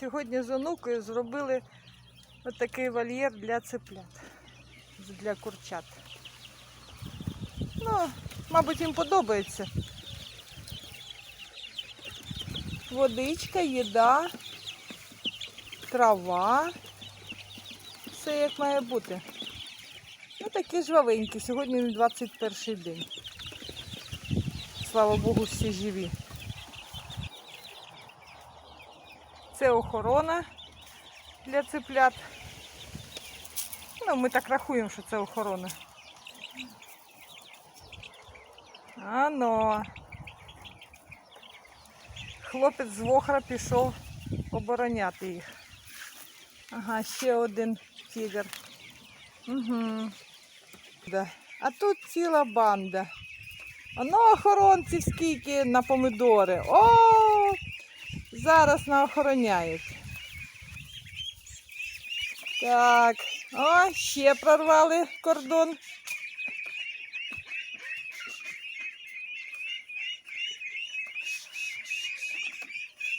Сьогодні з онукою зробили отакий вольєр для цеплят, для курчат. Ну, мабуть, їм подобається. Водичка, їда, трава. Все як має бути. Ну, такі жвавенькі. Сьогодні не 21 день. Слава Богу, всі живі. Це охорона для цеплят. Ну, ми так рахуємо, що це охорона. Ано. Хлопець з вохра пішов обороняти їх. Ага, ще один тігр. Угу. А тут ціла банда. Оно охоронців скільки на помидори. О! Зараз наохороняють. Так, о, ще прорвали кордон.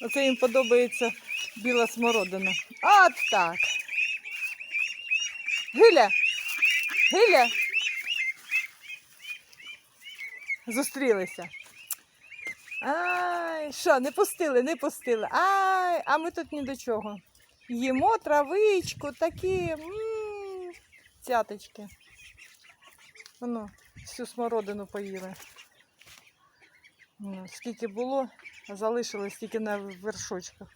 Оце їм подобається біла смородина. От так. Гиля! Гиля! Зустрілися. Ай, що, не пустили, не пустили. Ай, а ми тут ні до чого. Їмо травичку, такі м, цяточки. Воно, всю смородину поїли. Ну, скільки було, залишилось тільки на вершочках.